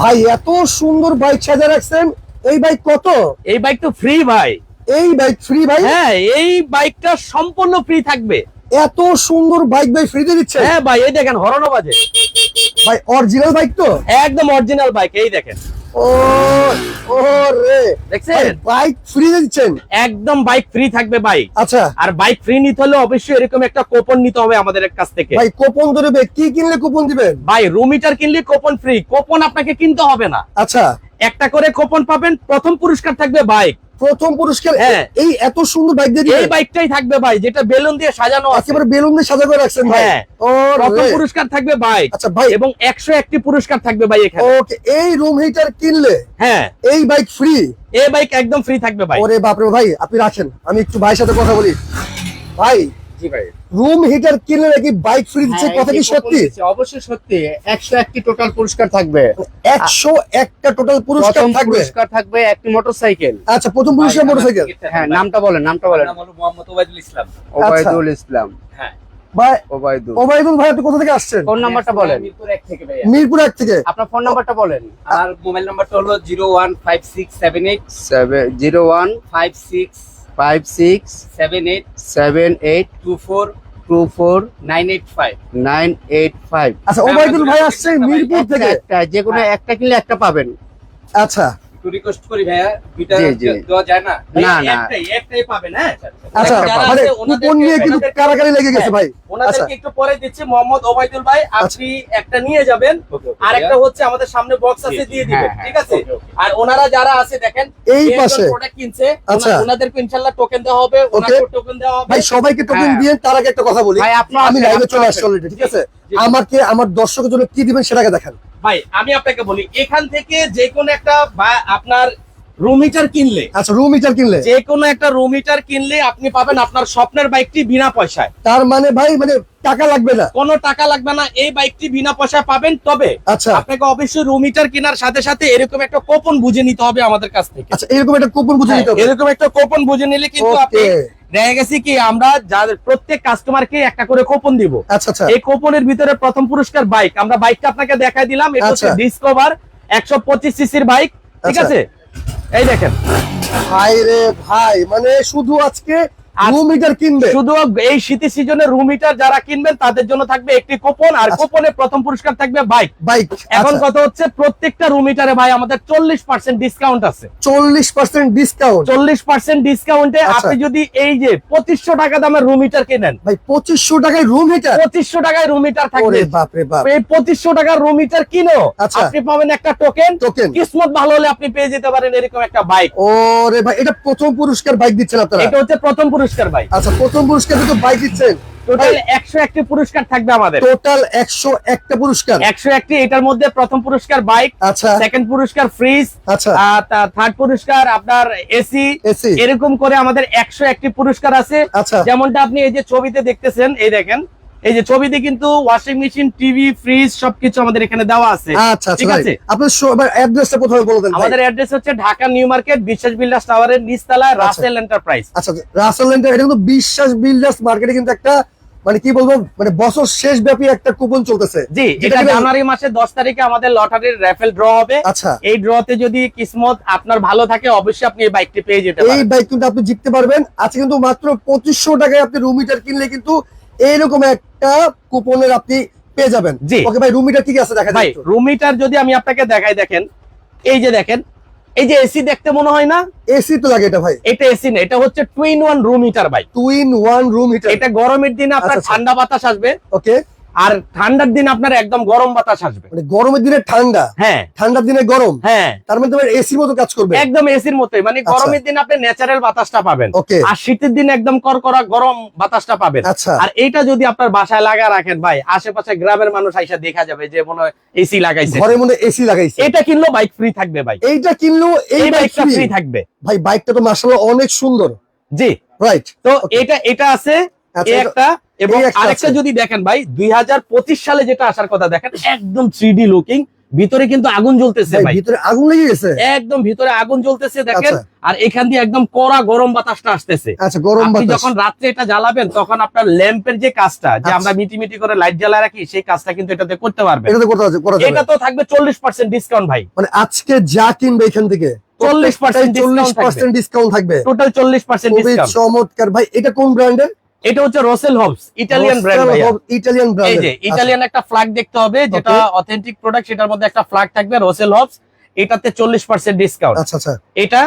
ভাই এত সুন্দর বাইক সাজা রাখছেন। এই বাইক কত? এই বাইক তো ফ্রি ভাই। এই বাইক ফ্রি ভাই? হ্যাঁ এই বাইকটা সম্পূর্ণ ফ্রি থাকবে। এত সুন্দর বাইক ভাই ফ্রিতে দিচ্ছে? হ্যাঁ ভাই এই দেখেন হরণ বাজে। ভাই অরিজিনাল বাইক তো? একদম অরিজিনাল বাইক এই দেখেন। ও ও দেখছেন? বাইক ফ্রি দিচ্ছেন? একদম বাইক ফ্রি থাকবে বাইক আচ্ছা। আর বাইক ফ্রি নিতে হলে অবশ্যই এরকম একটা কোপন নিতে হবে আমাদের কাছ থেকে। ভাই কুপন ধরবে কি কিনলে কুপন দিবেন? ভাই রুমিটার কিনলে কোপন ফ্রি কুপন আপনাকে কিনতে হবে না। আচ্ছা। একটা করে কোপন পাবেন প্রথম পুরস্কার থাকবে বাইক প্রথম পুরস্কার হ্যাঁ। এই এত সুন্দর বাইক দিয়ে এই বাইকটাই থাকবে ভাই যেটা বেলুন দিয়ে সাজানো আছে। একেবারে বেলুন দিয়ে সাজা করে রাখছেন ভাই। হ্যাঁ। ও প্রথম পুরস্কার থাকবে বাইক আচ্ছা ভাই। এবং একশো একটি পুরস্কার থাকবে ভাই এখানে। ওকে এই রুম হিটার কিনলে হ্যাঁ। এই বাইক ফ্রি এই বাইক একদম ফ্রি থাকবে ভাই। ওরে বাপরে ভাই আপনি রাখেন আমি একটু ভাইয়ের সাথে কথা বলি। ভাই জি ভাই। রুম হিটার কিনলে নাকি বাইক ফ্রি দিচ্ছে হ্যাঁ, কথা কি সত্যি? অবশ্যই সত্যি একশো একটি টোটাল পুরস্কার থাকবে। একশো একটা টোটাল পুরস্কার থাকবে? পুরস্কার থাকবে একটি মোটরসাইকেল আচ্ছা প্রথম পুরস্কার মোটরসাইকেল হ্যাঁ নামটা বলেন নামটা বলেন। মোহাম্মদ ওবায়দুল ইসলাম। ওবায়দুল ইসলাম। হ্যাঁ। ভাই ওবায়দুল। ওবায়দুল ভাই আপনি কোথা থেকে আসছেন? ফোন নাম্বারটা বলেন। মিরপুর এক থেকে মিরপুর এক থেকে? আপনার ফোন নাম্বারটা বলেন। আমার মোবাইল নাম্বারটা হলো zero one five six seven eight seven zero one five six five six seven eight seven eight two four two four nine eight five nine eight five আচ্ছা ওবায়দুল ভাই আসছে মিরপুর থেকে। একটা যে কোনো একটা কিনলে একটা পাবেন। আচ্ছা। একটু রিকোয়েস্ট করি ভাইয়া। দেওয়া যায় না? না, না। একটাই একটাই পাবেন হ্যাঁ আচ্ছা মানে কুপন নিয়ে কিন্তু কারাকারি লেগে গেছে ভাই? আচ্ছা ওনাদেরকে একটু পরে দিচ্ছি। মোহাম্মদ ওবায়দুল ভাই আপনি একটা নিয়ে যাবেন। আর একটা হচ্ছে আমাদের সামনে বক্স আছে দিয়ে দিবেন হ্যাঁ, ঠিক আছে? আর ওনারা যারা আছে দেখেন এই পাশে। প্রোডাক্ট কিনছে আচ্ছা। ওনাদেরকে ইনশাআল্লাহ টোকেন দেওয়া হবে ওনাকে টোকেন দেওয়া হবে। ভাই সবাইকে টোকেন হ্যাঁ। দিয়ে তার আগে একটা কথা বলি। ভাই, আমি লাইভে চলে আসছি অলরেডি ঠিক আছে? আমাকে আমার দর্শকের জন্য কি দিবেন সেটাকে দেখেন। ভাই আমি আপনাকে বলি এখান থেকে যে কোনো একটা আপনার রুম হিটার কিনলে। আচ্ছা রুম হিটার কিনলে। যে কোনো একটা রুম হিটার কিনলে আপনি পাবেন আপনার স্বপ্নের বাইকটি বিনা পয়সায়। তার মানে ভাই মানে টাকা লাগবে না। কোনো টাকা লাগবে না এই বাইকটি বিনা পয়সায় পাবেন তবে আচ্ছা। আপনাকে অবশ্যই রুম হিটার কেনার সাথে সাথে এরকম একটা কোপন বুঝে নিতে হবে আমাদের কাছ থেকে। আচ্ছা এরকম একটা কুপন বুঝে হ্যাঁ, নিতে হবে। এরকম একটা কোপন বুঝে নিলে কিন্তু আপনি দেখা গেছে কি আমরা যাদের প্রত্যেক কাস্টমারকে একটা করে কোপন দিব। আচ্ছা আচ্ছা। এই কোপনের ভিতরে প্রথম পুরস্কার বাইক আমরা বাইকটা আপনাকে দেখাই দিলাম এটা হচ্ছে। ডিসকভার একশো পঁচিশ সিসির বাইক ঠিক আচ্ছা। আছে? এই দেখেন। ভাই রে ভাই মানে শুধু আজকে আজ- রুম হিটার কিনবে? শুধু এই শীতের সিজনে রুম হিটার যারা কিনবেন তাদের জন্য থাকবে একটি কুপন আর আচ্ছা। কুপনে প্রথম পুরস্কার থাকবে বাইক বাইক এখন কত হচ্ছে প্রত্যেকটা রুম হিটারে ভাই আমাদের চল্লিশ পার্সেন্ট ডিসকাউন্ট আছে। চল্লিশ পার্সেন্ট ডিসকাউন্ট চল্লিশ পার্সেন্ট ডিসকাউন্টে আচ্ছা। আপনি যদি এই যে পঁচিশশো টাকা দামের রুম হিটার কেনেন ভাই টাকায় রুম হিটার টাকায় রুম হিটার থাকবে। বাপ রে বাপ। এই টাকার রুম হিটার কিনো। আচ্ছা। আপনি পাবেন একটা টোকেন টোকেন কিসমত ভালো হলে আপনি পেয়ে যেতে পারেন এরকম একটা বাইক ওরে ভাই এটা প্রথম পুরস্কার বাইক দিচ্ছেন আপনারা? এটা হচ্ছে প্রথম পুরস্কার। বাইক আচ্ছা প্রথম পুরস্কার তো বাইক দিচ্ছেন। টোটাল একশো একটি পুরস্কার থাকবে আমাদের। টোটাল একশো একটা পুরস্কার। একশো একটি এটার মধ্যে প্রথম পুরস্কার বাইক আচ্ছা। সেকেন্ড পুরস্কার ফ্রিজ আচ্ছা। থার্ড পুরস্কার আপনার এসি এসি এরকম করে আমাদের একশো একটি পুরস্কার আছে। আচ্ছা। যেমনটা আপনি এই যে ছবিতে দেখতেছেন এই দেখেন। এই যে ছবিতে কিন্তু ওয়াশিং মেশিন টিভি ফ্রিজ সবকিছু আমাদের এখানে দেওয়া আছে। আচ্ছা আচ্ছা ঠিক আছে? আপনার অ্যাড্রেসটা প্রথমে বলে দেন আমাদের অ্যাড্রেস হচ্ছে Dhaka new market Biswas builders টাওয়ারের নিচতলায় আচ্ছা। Russell enterprise. আচ্ছা রাসেল ল্যান্ডের এটা কিন্তু বিশ্বাস বিল্ডার্স মার্কেটে কিন্তু একটা মানে কি বলব মানে বছর শেষ ব্যাপী একটা কুপন চলতেছে। জি এটা জানুয়ারি মাসের দশ তারিখে আমাদের লটারির র্যাফেল ড্র হবে। আচ্ছা। এই ড্রতে যদি কিসমত আপনার ভালো থাকে অবশ্যই আপনি এই বাইকটি পেয়ে যেতে এই পারেন। বাইক কিন্তু আপনি জিততে পারবেন। আজকে কিন্তু মাত্র পঁচিশশো টাকায় আপনি রুম হিটার কিনলে কিন্তু এইরকম একটা কুপনের আপনি পেয়ে যাবেন। জি। ওকে ভাই রুমিটার কি কি আছে দেখা ভাই রুমিটার যদি আমি আপনাকে দেখাই দেখেন। এই যে দেখেন এই যে এসি দেখতে মনে হয় না? এসি তো লাগে এটা ভাই। এটা এসি না এটা হচ্ছে টুইন ওয়ান রুম হিটার ভাই। টুইন ওয়ান রুম হিটার এটা গরমের দিনে আপনার আচ্ছা, আচ্ছা। ঠান্ডা বাতাস আসবে। ওকে আর ঠান্ডার দিন আপনার একদম গরম বাতাস আসবে। মানে গরমের দিনে ঠান্ডা? হ্যাঁ। ঠান্ডার দিনে গরম? হ্যাঁ। তার মধ্যে এসি মতো কাজ করবে? একদম এসির মতোই। মানে আচ্ছা। গরমের দিন আপনি ন্যাচারাল বাতাসটা পাবেন। আর শীতের দিন একদম করকরা গরম বাতাসটা পাবেন। আচ্ছা। আর এইটা যদি আপনার বাসায় লাগা রাখেন ভাই আশেপাশে গ্রামের মানুষ আইসা দেখা যাবে যে মনে হয় এসি লাগাইছে। ঘরের মধ্যে এসি লাগাইছে। এটা কিনলেও বাইক ফ্রি থাকবে ভাই। এইটা কিনলেও এই এই বাইক বাইকটা ফ্রি থাকবে। ভাই বাইকটা তো মার্শাল্লাহ অনেক সুন্দর। জি। রাইট তো এটা এটা আছে এটা- একটা এবং আরেকটা যদি দেখেন ভাই দুই সালে যেটা আসার কথা দেখেন একদম থ্রি লুকিং ভিতরে কিন্তু আগুন জ্বলতেছে ভাই ভিতরে আগুন লেগে গেছে? একদম ভিতরে আগুন জ্বলতেছে দেখেন। আচ্ছা। আর এখান দিয়ে একদম কড়া গরম বাতাসটা আসতেছে। আচ্ছা গরম বাতাস। যখন রাত্রে এটা জ্বালাবেন তখন আপনার ল্যাম্পের যে কাজটা যে আচ্ছা। আমরা মিটি মিটি করে লাইট জ্বালা রাখি সেই কাজটা কিন্তু এটাতে করতে পারবেন। এটা তো করা যাবে। এটা তো থাকবে চল্লিশ পার্সেন্ট ডিসকাউন্ট ভাই। মানে আজকে যা কিনবে এখান থেকে 40% চল্লিশ পার্সেন্ট ডিসকাউন্ট থাকবে। টোটাল চল্লিশ পার্সেন্ট ডিসকাউন্ট চমৎকার। ভাই এটা কোন ব্র্যান্ডের এটা হচ্ছে Russell Hobbs Italian brand Italian Italian এই যে ইটালিয়ান একটা ফ্ল্যাগ দেখতে হবে যেটা অথেন্টিক প্রোডাক্ট সেটার মধ্যে একটা ফ্ল্যাগ থাকবে রোসেল হবস। এটাতে চল্লিশ পার্সেন্ট ডিসকাউন্ট আচ্ছা আচ্ছা। এটা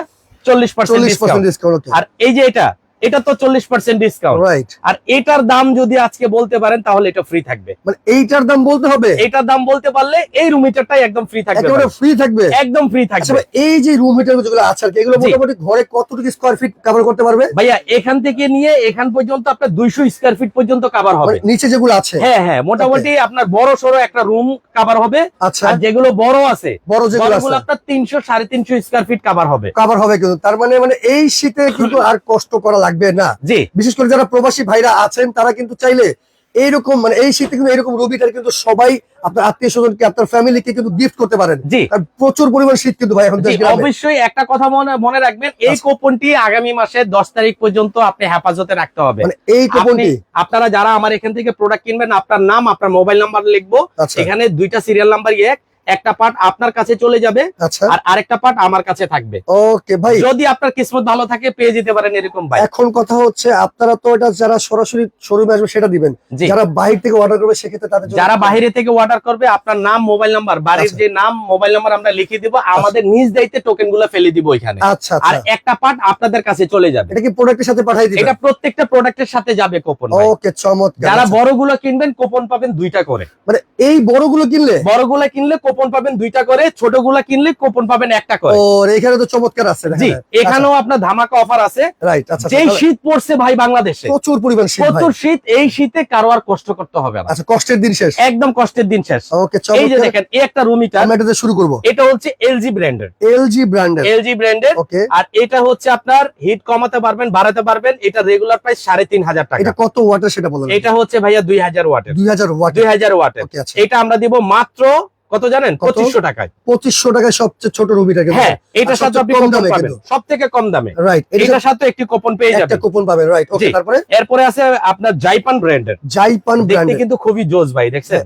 চল্লিশ পার্সেন্ট পার্সেন্ট ডিসকাউন্ট ডিসকাউন্ট আর এই যে এটা এটা তো চল্লিশ পার্সেন্ট ডিসকাউন্ট রাইট আর এটার দাম যদি আজকে বলতে পারেন তাহলে এটা ফ্রি থাকবে। মানে এইটার দাম বলতে হবে? এটার দাম বলতে পারলে এই রুম হিটারটাই একদম ফ্রি থাকবে একেবারে ফ্রি থাকবে? একদম ফ্রি আচ্ছা থাকবে। এই যে রুম হিটার যেগুলো আছে আর এগুলো মোটামুটি ঘরে কতটুকু স্কোয়ার ফিট কভার করতে পারবে? ভাইয়া এখান থেকে নিয়ে এখান পর্যন্ত আপনার দুইশো স্কোয়ার ফিট পর্যন্ত কাভার হবে। মানে নিচে যেগুলো আছে? হ্যাঁ হ্যাঁ মোটামুটি আপনার বড় সড়ো একটা রুম কাভার হবে। আচ্ছা। আর যেগুলো বড় আছে বড় যেগুলো আছে। আপনার তিনশো সাড়ে তিনশো স্কোয়ার ফিট কাভার হবে। কভার হবে কিন্তু। তার মানে মানে এই শীতে কিন্তু আর কষ্ট করা লাগবে না। জি। বিশেষ করে যারা প্রবাসী ভাইরা আছেন তারা কিন্তু চাইলে এইরকম মানে এই শীতে কিন্তু এরকম রবিটার কিন্তু সবাই আপনার আত্মীয় স্বজনকে আপনার ফ্যামিলিকে কিন্তু গিফট করতে পারেন। জি। প্রচুর পরিমাণ শীত কিন্তু ভাই এখন। অবশ্যই একটা কথা মনে মনে রাখবেন এই আচ্ছা। কুপনটি আগামী মাসের দশ তারিখ পর্যন্ত আপনি হেফাজতে রাখতে হবে। মানে এই কুপনটি? আপনারা যারা আমার এখান থেকে প্রোডাক্ট কিনবেন আপনার নাম আপনার মোবাইল নাম্বার লিখব। আচ্ছা। এখানে দুইটা সিরিয়াল নাম্বার এক একটা পার্ট আপনার কাছে চলে যাবে আচ্ছা। আর আরেকটা পার্ট আমার কাছে থাকবে। ওকে ভাই। যদি আপনার কিসমত ভালো থাকে পেয়ে যেতে পারেন এরকম ভাই এখন কথা হচ্ছে আপনারা তো এটা যারা সরাসরি শোরুমে আসবে সেটা দিবেন। যারা বাহির থেকে অর্ডার করবে সেক্ষেত্রে তাদের যারা বাইরে থেকে অর্ডার করবে আপনার নাম মোবাইল নাম্বার বাড়ির আচ্ছা। যে নাম মোবাইল নাম্বার আমরা লিখে দিব আমাদের নিজ দায়িত্বে টোকেনগুলো ফেলে দিব ওইখানে আচ্ছা আর আচ্ছা একটা পার্ট আপনাদের কাছে চলে যাবে। এটা কি প্রোডাক্টের সাথে পাঠাই দিবেন? এটা প্রত্যেকটা প্রোডাক্টের সাথে যাবে কোপন ভাই। ওকে চমৎকার। যারা আচ্ছা। বড়গুলো কিনবেন কোপন পাবেন দুইটা করে। মানে এই বড়গুলো কিনলে? বড়গুলো কিনলে কোপন পাবেন দুইটা করে ছোটগুলো কিনলে কোপন পাবেন একটা করে। এখানে তো চমৎকার আছে জি এখানেও আপনার ধামাকা অফার আছে। রাইট আচ্ছা যেই শীত পড়ছে ভাই বাংলাদেশে। প্রচুর পরিমাণ শীত প্রচুর শীত এই শীতে কারও আর কষ্ট করতে হবে না। আচ্ছা কষ্টের দিন শেষ। একদম কষ্টের দিন শেষ। ওকে এই যে দেখেন এই একটা রুম হিটার আমরা এটাতে শুরু করব। এটা হচ্ছে এলজি ব্র্যান্ডের এলজি ব্র্যান্ডের এলজি ব্র্যান্ডের ওকে। আর এটা হচ্ছে আপনার হিট কমাতে পারবেন বাড়াতে পারবেন। এটা রেগুলার প্রাইস সাড়ে তিন হাজার টাকা। এটা কত ওয়াটের সেটা বলেন। এটা হচ্ছে ভাইয়া দুই হাজার ওয়াটের। দুই হাজার ওয়াট দুই হাজার ওয়াটের। ওকে আচ্ছা। এটা আমরা দিব মাত্র কত জানেন? পঁচিশশো টাকায়। পঁচিশশো টাকায় সবচেয়ে ছোট রুবিটা কিন্তু হ্যাঁ এটার সাথে আপনি কম দামে পাবেন। সব থেকে কম দামে। রাইট এটার সাথে একটি কুপন পেয়ে একটা যাবেন। কুপন পাবেন রাইট ওকে তারপরে? এরপরে আছে আপনার জাইপান ব্র্যান্ডের জাইপান দেখতে ব্র্যান্ডের কিন্তু খুবই জোস ভাই দেখছেন?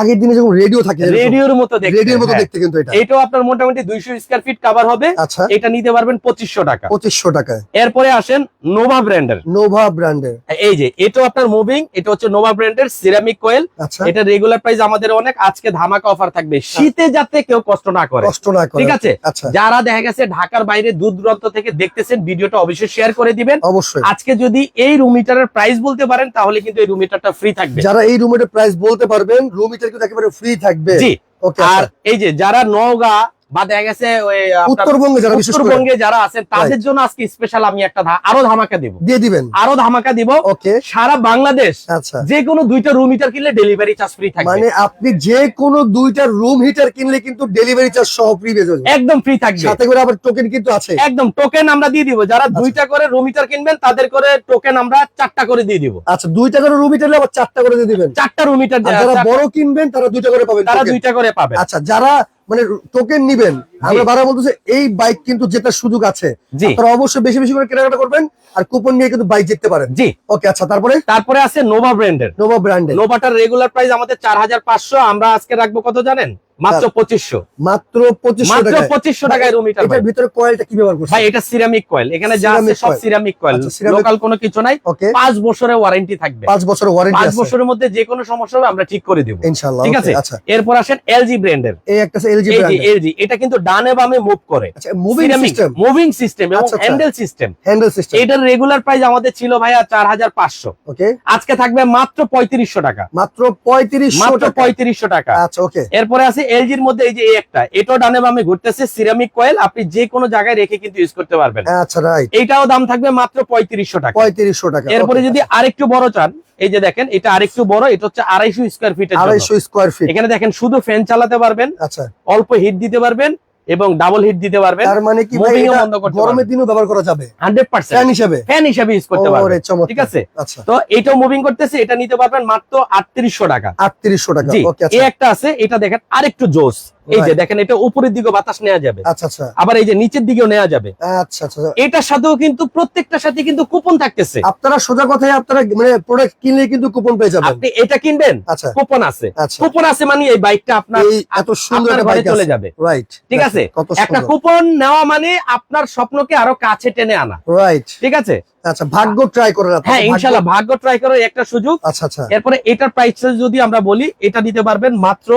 আগের দিনে যখন রেডিও থাকে রেডিওর মতো দেখতে। রেডিওর মতো হ্যাঁ। দেখতে কিন্তু এটা। এটাও আপনার মোটামুটি দুইশো স্কোয়ার ফিট কাভার হবে। আচ্ছা। এটা নিতে পারবেন পঁচিশশো টাকা। পঁচিশশো টাকায়। এরপরে আসেন নোভা ব্র্যান্ডের নোভা ব্র্যান্ডের এই যে এটাও আপনার মুভিং এটা হচ্ছে নোভা ব্র্যান্ডের সিরামিক কোয়েল আচ্ছা। এটা রেগুলার প্রাইস আমাদের অনেক। আজকে ধামাকা অফার থাকবে। শীতে যাতে কেউ কষ্ট না করে। কষ্ট না করে। ঠিক আছে? আচ্ছা। যারা দেখা গেছে ঢাকার বাইরে দূর দূরান্ত থেকে দেখতেছেন ভিডিওটা অবশ্যই শেয়ার করে দিবেন। অবশ্যই। আজকে যদি এই রুম হিটারের প্রাইস বলতে পারেন তাহলে কিন্তু এই রুম হিটারটা ফ্রি থাকবে। যারা এই রুমের প্রাইস বলতে পারবেন রুম হিটার কিন্তু একেবারে ফ্রি থাকবে। জি। ওকে আর এই যে যারা নওগাঁ বা দেখা গেছে ওই উত্তরবঙ্গে যারা বিশেষ উত্তরবঙ্গে যারা আছেন তাদের জন্য আজকে স্পেশাল আমি একটা আরও ধামাকা দিব। দিয়ে দিবেন। আরও ধামাকা দিব। ওকে। সারা বাংলাদেশ আচ্ছা। যে কোনো দুইটা রুম হিটার কিনলে ডেলিভারি চার্জ ফ্রি থাকবে। মানে আপনি যে কোনো দুইটা রুম হিটার কিনলে কিন্তু ডেলিভারি চার্জ সহ ফ্রি পেয়ে যাবেন একদম ফ্রি থাকবে। সাথে করে আবার টোকেন কিন্তু আছে। একদম টোকেন আমরা দিয়ে দিব। যারা দুইটা করে রুম হিটার কিনবেন তাদের করে টোকেন আমরা চারটা করে দিয়ে দিব। আচ্ছা দুইটা করে রুম হিটার আবার চারটা করে দিয়ে দিবেন। চারটা রুম হিটার যারা বড় কিনবেন তারা দুইটা করে পাবেন তারা দুইটা করে পাবে আচ্ছা যারা মানে টোকেন নিবেন। আমরা বারবার বলতেছি এই বাইক কিন্তু জেতার সুযোগ আছে। আপনারা অবশ্যই বেশি বেশি করে কেনাকাটা করবেন আর কুপন নিয়ে কিন্তু বাইক জিততে পারেন। জি। ওকে আচ্ছা তারপরে? তারপরে আছে নোভা ব্র্যান্ডের নোভা ব্র্যান্ডের নোভাটার রেগুলার প্রাইস আমাদের চার হাজার পাঁচশো আমরা আজকে রাখব কত জানেন? মাত্র পঁচিশশো। মাত্র পঁচিশশো মাত্র টাকায়। পঁচিশশো টাকায় রুম হিটার এটার ভিতরে কয়েলটা কি ব্যবহার করছে ভাই এটা সিরামিক কয়েল এখানে যা আছে সব সিরামিক কয়েল লোকাল কোনো কিছু নাই। ওকে বছরের ওয়ারেন্টি থাকবে। পাঁচ বছর ওয়ারেন্টি পাঁচ বছরের মধ্যে যে কোনো সমস্যা হবে আমরা ঠিক করে দিব। ইনশাআল্লাহ ঠিক আছে? এরপর আসেন এলজি ব্র্যান্ডের এই একটা এলজি ব্র্যান্ড এলজি এটা কিন্তু ডানে বামে মুভ করে। আচ্ছা মুভিং সিস্টেম মুভিং সিস্টেম এবং। হ্যান্ডেল সিস্টেম হ্যান্ডেল সিস্টেম এটার রেগুলার প্রাইস আমাদের ছিল ভাইয়া চার হাজার পাঁচশো। ওকে আজকে থাকবে মাত্র পঁয়ত্রিশশো টাকা। মাত্র পঁয়ত্রিশশো মাত্র টাকা। পঁয়ত্রিশশো টাকা। আচ্ছা ওকে এরপরে আছে এলজির মধ্যে এই যে একটা এটাও ডানে বামে ঘুরতেছে সিরামিক কয়েল আপনি যে কোনো জায়গায় রেখে কিন্তু ইউজ করতে পারবেন। আচ্ছা রাইট এটাও দাম থাকবে মাত্র পঁয়ত্রিশশো টাকা। পঁয়ত্রিশশো টাকা এরপরে যদি আরেকটু বড় চান এই যে দেখেন এটা আরেকটু বড় এটা হচ্ছে আড়াইশো স্কোয়ার ফিট। আড়াইশো স্কোয়ার ফিট এখানে দেখেন শুধু ফ্যান চালাতে পারবেন আচ্ছা। অল্প হিট দিতে পারবেন এবং ডাবল হিট দিতে পারবে তার মানে কি ভাই এটা বন্ধ করতে গরমের দিনও ব্যবহার করা যাবে। হান্ড্রেড ফ্যান হিসেবে। ফ্যান হিসেবে ইউজ করতে পারবে ঠিক আছে? আচ্ছা। তো এটাও মুভিং করতেছে এটা নিতে পারবেন মাত্র আটত্রিশশো টাকা। আটত্রিশশো টাকা। ওকে আচ্ছা। এই একটা আছে এটা দেখেন আরেকটু জোস। এই যে দেখেন এটা উপরের দিকে বাতাস নেওয়া যাবে। আচ্ছা আচ্ছা। আবার এই যে নিচের দিকেও নেওয়া যাবে। আচ্ছা আচ্ছা এটার সাথেও কিন্তু প্রত্যেকটার সাথে কিন্তু কুপন থাকতেছে। আপনারা সোজা কথায় আপনারা মানে প্রোডাক্ট কিনলে কিন্তু কুপন পেয়ে যাবেন। আপনি এটা কিনবেন আচ্ছা। কুপন আছে। আচ্ছা। কুপন আছে মানে এই বাইকটা আপনার এত সুন্দর একটা বাইক চলে যাবে। রাইট ঠিক আছে? একটা কুপন নেওয়া মানে আপনার স্বপ্নকে আরও কাছে টেনে আনা। রাইট ঠিক আছে? আচ্ছা ভাগ্য ট্রাই আপনারা। হ্যাঁ ভাগ্য- ভাগ্য ট্রাই করার একটা সুযোগ। আচ্ছা আচ্ছা। এরপরে এটার প্রাইস যদি আমরা বলি এটা দিতে পারবেন মাত্র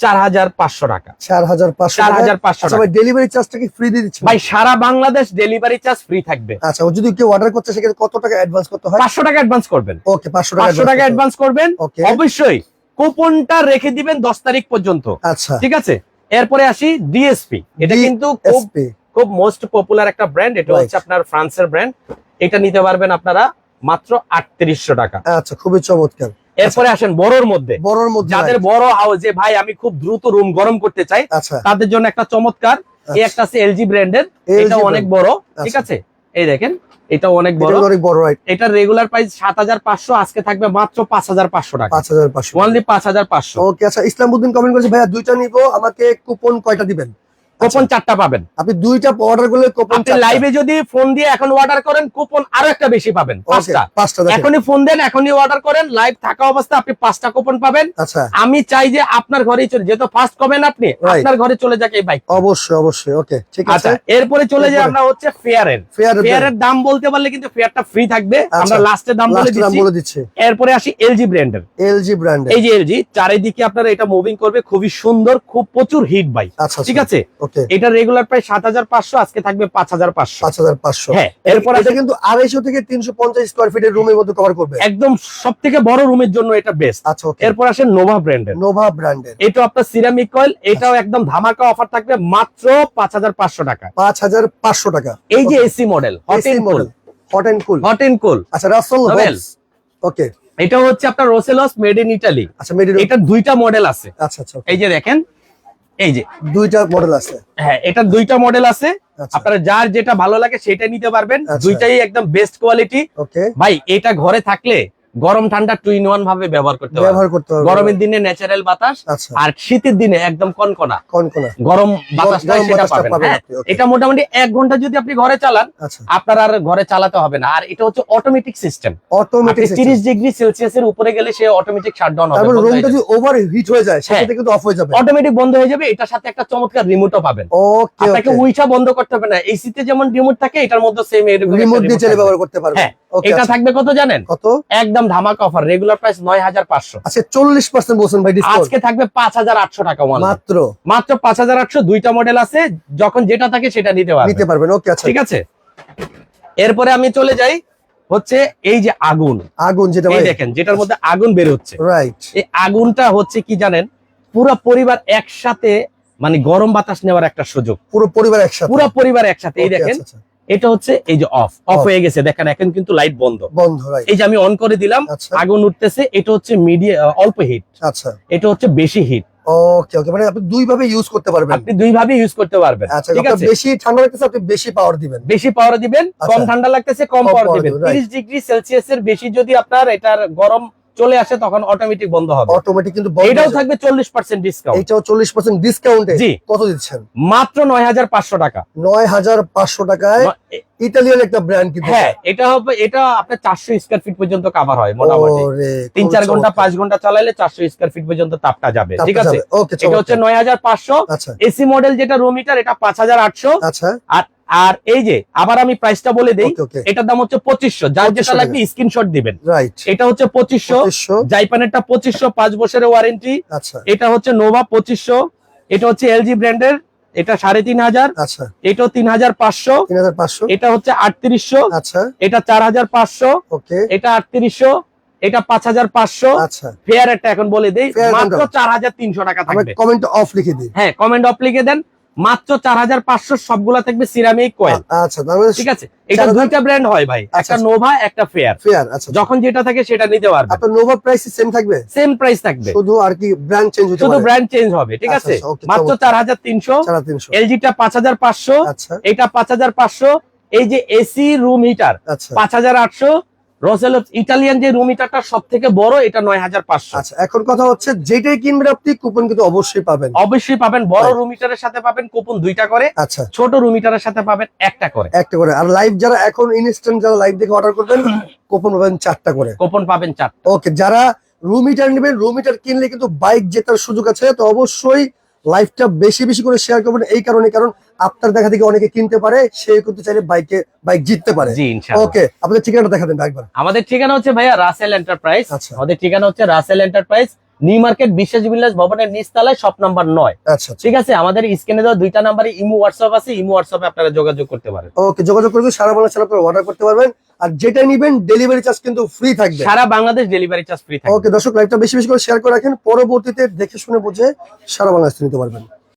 চার হাজার পাঁচশো টাকা। চার হাজার পাঁচশো চার হাজার পাঁচশো আচ্ছা টাকা। ডেলিভারি চার্জটা কি ফ্রি দিয়ে দিচ্ছেন? ভাই সারা বাংলাদেশ ডেলিভারি চার্জ ফ্রি থাকবে। আচ্ছা যদি কেউ অর্ডার করতে সেক্ষেত্রে কত টাকা অ্যাডভান্স করতে হয়? পাঁচশো টাকা অ্যাডভান্স করবেন। ওকে পাঁচশো টাকা পাঁচশো টাকা অ্যাডভান্স করবেন। অবশ্যই কুপনটা রেখে দিবেন দশ তারিখ পর্যন্ত। আচ্ছা। ঠিক আছে? এরপরে আসি ডিএসপি এটা কিন্তু খুব খুব মোস্ট পপুলার একটা ব্র্যান্ড এটা হচ্ছে আপনার ফ্রান্সের ব্র্যান্ড এটা নিতে পারবেন আপনারা মাত্র আটত্রিশশো টাকা। আচ্ছা খুবই চমৎকার। এরপরে আসেন বড়র মধ্যে। বড়র মধ্যে যাদের বড় হাউস যে ভাই আমি খুব দ্রুত রুম গরম করতে চাই আচ্ছা। তাদের জন্য একটা চমৎকার। এই একটা আছে এলজি ব্র্যান্ডের। এটা অনেক বড় ঠিক আচ্ছা। আছে? এই দেখেন এটা অনেক বড়। অনেক বড় এটার রেগুলার প্রাইস সাত হাজার পাঁচশো আজকে থাকবে মাত্র পাঁচ হাজার পাঁচশো টাকা। পাঁচ হাজার পাঁচশো। ওনলি পাঁচ হাজার পাঁচশো। ওকে আচ্ছা ইসলামউদ্দিন কমেন্ট করেছে ভাইয়া দুইটা নিব আমাকে কুপন কয়টা দিবেন? কুপন চারটা পাবেন। আপনি দুইটা অর্ডার করলে কুপন আপনি লাইভে যদি ফোন দিয়ে এখন অর্ডার করেন কুপন আরও একটা বেশি পাবেন পাঁচটা। পাঁচটা এখনই ফোন দেন এখনই অর্ডার করেন লাইভ থাকা অবস্থা আপনি পাঁচটা কুপন পাবেন। আচ্ছা। আমি চাই যে আপনার ঘরেই চলে যেহেতু ফার্স্ট কমেন আপনি আপনার ঘরে চলে যাক এই বাইক অবশ্যই অবশ্যই ওকে ঠিক আছে। আচ্ছা এরপরে চলে যাই আমরা হচ্ছে ফেয়ারের ফেয়ার ফেয়ারের দাম। বলতে পারলে কিন্তু ফেয়ারটা ফ্রি থাকবে। আচ্ছা। আমরা লাস্টের দাম বলে দিচ্ছি। বলে দিচ্ছি। এরপরে আসি এলজি ব্র্যান্ডের এলজি ব্র্যান্ডের এই যে এলজি চারিদিকে আপনারা এটা মুভিং করবে খুবই সুন্দর খুব প্রচুর হিট বাই আচ্ছা ঠিক আছে? এটা রেগুলার প্রায় সাত হাজার পাঁচশো আজকে থাকবে পাঁচ হাজার পাঁচশো। পাঁচ হাজার পাঁচশো। হ্যাঁ এরপর এটা কিন্তু আড়াইশো থেকে তিনশো পঞ্চাশ স্কোয়ার ফিটের রুমের মধ্যে কভার করবে। একদম সব থেকে বড় রুমের জন্য এটা বেস্ট আচ্ছা এরপর আসে নোভা ব্র্যান্ডের নোভা ব্র্যান্ডের এটা আপনার সিরামিক কয়েল এটাও একদম ধামাকা অফার থাকবে মাত্র পাঁচ হাজার পাঁচশো টাকা। পাঁচ হাজার পাঁচশো টাকা। এই যে AC model hot and cool hot and cool hot and cool আচ্ছা রাসেল Novel। ওকে এটা হচ্ছে আপনার রোসেলস মেড ইন ইটালি আচ্ছা মেডি এটা দুইটা মডেল আছে। আচ্ছা আচ্ছা এই যে দেখেন এই যে। দুইটা মডেল আছে। হ্যাঁ এটা দুইটা মডেল আছে। আচ্ছা। আপনারা যার যেটা ভালো লাগে সেটা নিতে পারবেন। আচ্ছা। দুইটাই একদম বেস্ট কোয়ালিটি ওকে ভাই এটা ঘরে থাকলে গরম ঠান্ডা টু ইন ওয়ান ভাবে ব্যবহার করতে পারবেন ব্যবহার করতে হবে গরমের দিনে ন্যাচারাল বাতাস আচ্ছা। আর শীতের দিনে একদম কনকনা। কোন কোন গরম বাতাসটা সেটা পাবেন হ্যাঁ। এটা মোটামুটি এক ঘণ্টা যদি আপনি ঘরে চালান আচ্ছা। আপনার আর ঘরে চালাতে হবে না। আর এটা হচ্ছে অটোমেটিক সিস্টেম অটোমেটিক তিরিশ ডিগ্রি সেলসিয়াস এর উপরে গেলে সে অটোমেটিক শাটডাউন হবে তারপর রুমটা যদি ওভার হিট হয়ে যায় সেক্ষেত্রে কিন্তু অফ হয়ে যাবে। অটোমেটিক বন্ধ হয়ে যাবে এটার সাথে একটা চমৎকার রিমোটও পাবেন। ওকে আপনাকে উইচা বন্ধ করতে হবে না। এসিতে যেমন রিমোট থাকে এটার মধ্যে সেম রিমোট দিয়ে চালিয়ে ব্যবহার করতে পারবে হ্যাঁ এটা থাকবে কত জানেন? কত? একদম ধামাকা অফার রেগুলার প্রাইস নয় হাজার পাঁচশো। আচ্ছা চল্লিশ পার্সেন্ট বলছেন ভাই আজকে থাকবে পাঁচ হাজার আটশো টাকা। মাত্র? মাত্র পাঁচ হাজার আটশো দুইটা মডেল আছে যখন যেটা থাকে সেটা নিতে পারবে নিতে পারবেন ওকে আচ্ছা। ঠিক আছে? এরপরে আমি চলে যাই হচ্ছে এই যে আগুন। আগুন যেটা দেখেন যেটার মধ্যে আগুন বের হচ্ছে। রাইট এই আগুনটা হচ্ছে কি জানেন পুরো পরিবার একসাথে মানে গরম বাতাস নেওয়ার একটা সুযোগ। পুরো পরিবার একসাথে। পুরো পরিবার একসাথে এই দেখেন। আচ্ছা, আচ্ছা। এটা হচ্ছে এই যে অফ অফ হয়ে গেছে। দেখেন এখন কিন্তু লাইট বন্ধ। বন্ধ এই যে আমি অন করে দিলাম আচ্ছা। আগুন উঠতেছে এটা হচ্ছে মিডিয়া অল্প হিট আচ্ছা। এটা হচ্ছে বেশি হিট ওকে ওকে মানে আপনি দুই ভাবে ইউজ করতে পারবেন। আপনি দুই ভাবে ইউজ করতে পারবেন। আচ্ছা ঠিক আছে? বেশি ঠান্ডা লাগতেছে আপনি বেশি পাওয়ার দিবেন। বেশি পাওয়ার দিবেন কম আচ্ছা। ঠান্ডা লাগতেছে কম পাওয়ার দিবেন। দিবেন, right. তিরিশ ডিগ্রি সেলসিয়াস এর বেশি যদি আপনার এটার গরম চলে আসে তখন অটোমেটিক বন্ধ হবে। অটোমেটিক কিন্তু এটাও থাকবে চল্লিশ পার্সেন্ট ডিসকাউন্ট এইটাও চল্লিশ পার্সেন্ট ডিসকাউন্টে জি। কত দিচ্ছেন? মাত্র নয় হাজার পাঁচশো টাকা। নয় হাজার পাঁচশো টাকায় ইতালিয়ান একটা ব্র্যান্ড কিন্তু হ্যাঁ এটা হবে এটা আপনার চারশো স্কোয়ার ফিট পর্যন্ত কাভার হয় মোটামুটি। তিন চার ঘণ্টা। পাঁচ ঘণ্টা চালাইলে চারশো স্কোয়ার ফিট পর্যন্ত তাপটা যাবে ঠিক আছে। এটা হচ্ছে নয় হাজার পাঁচশো। আচ্ছা। এসি মডেল যেটা রুম মিটার এটা পাঁচ হাজার আটশো। আচ্ছা। আর আর এই যে আবার আমি প্রাইসটা বলে দেই এটার দাম হচ্ছে পঁচিশশো। যার যেটা লাগবে স্ক্রিনশট দিবেন। রাইট এটা হচ্ছে পঁচিশশো। জাইপানেরটা পঁচিশশো পাঁচ বছরের ওয়ারেন্টি আচ্ছা। এটা হচ্ছে নোভা পঁচিশশো। এটা হচ্ছে এলজি ব্র্যান্ডের এটা সাড়ে তিন হাজার। আচ্ছা। এটাও তিন হাজার পাঁচশো। এটা হচ্ছে আটত্রিশশো। আচ্ছা। এটা চার হাজার পাঁচশো। ওকে। এটা আটত্রিশশো। এটা পাঁচ হাজার পাঁচশো। আচ্ছা। ফেয়ার একটা এখন বলে দেই। মাত্র? চার হাজার তিনশো টাকা থাকবে। কমেন্ট অফ লিখে দিই। হ্যাঁ কমেন্ট অফ লিখে দেন। মাত্র চার হাজার পাঁচশো সবগুলা থাকবে সিরামিক আচ্ছা, মানে কয়েল ঠিক আছে? এটা দুইটা ব্র্যান্ড হয় ভাই। আচ্ছা, একটা আচ্ছা। নোভা একটা ফেয়ার ফেয়ার আচ্ছা যখন যেটা থাকে সেটা নিতে পারবে। আপনার নোভা প্রাইস সেম থাকবে? সেম প্রাইস থাকবে। শুধু আর কি ব্র্যান্ড চেঞ্জ হতে শুধু ব্র্যান্ড চেঞ্জ হবে ঠিক আছে? মাত্র 4300 4300 এলজিটা 5500 আচ্ছা। এটা 5500 এই যে এসি রুম হিটার 5800 রসেলস ইটালিয়ান যে রুমিটারটা সব থেকে বড় এটা নয় হাজার পাঁচশো। আচ্ছা এখন কথা হচ্ছে যেটাই কিনবেন আপনি কুপন কিন্তু অবশ্যই পাবেন। অবশ্যই পাবেন বড় হ্যাঁ। রুম হিটারের সাথে পাবেন কুপন দুইটা করে আচ্ছা। ছোট রুমিটারের সাথে পাবেন একটা করে। একটা করে। আর লাইভ যারা এখন ইনস্ট্যান্ট যারা লাইভ দেখে অর্ডার করবেন কুপন পাবেন চারটা করে। কুপন পাবেন চারটা। ওকে যারা রুম হিটার নেবেন রুম হিটার কিনলে কিন্তু বাইক জেতার সুযোগ আছে তো অবশ্যই লাইভটা বেশি বেশি করে শেয়ার করবেন এই কারণে কারণ আপনার দেখা থেকে অনেকে কিনতে পারে সে কিন্তু চাইলে বাইকে বাইক জিততে পারে। জি ইনশাআল্লাহ। ওকে আপনাদের ঠিকানাটা দেখা দেন একবার। আমাদের ঠিকানা হচ্ছে ভাইয়া রাসেল এন্টারপ্রাইজ আচ্ছা। আমাদের ঠিকানা হচ্ছে রাসেল এন্টারপ্রাইজ নিউ মার্কেট বিশ্বাস বিল্লাস ভবনের নিচতলায় সব নাম্বার নয় আচ্ছা ঠিক আছে আমাদের স্ক্রিনে দেওয়া দুইটা নাম্বারে ইমো হোয়াটসঅ্যাপ আছে ইমো হোয়াটসঅ্যাপে আপনারা যোগাযোগ করতে পারেন। ওকে যোগাযোগ করবেন সারা বাংলাদেশে আপনারা অর্ডার করতে পারবেন। আর যেটা নিবেন ডেলিভারি চার্জ কিন্তু ফ্রি থাকবে। সারা বাংলাদেশ ডেলিভারি চার্জ ফ্রি থাকবে। ওকে দর্শক লাইভটা বেশি বেশি করে শেয়ার করে রাখেন। পরবর্তীতে দেখে শুনে বুঝে সারা বাংলাদেশ নিতে পারবেন।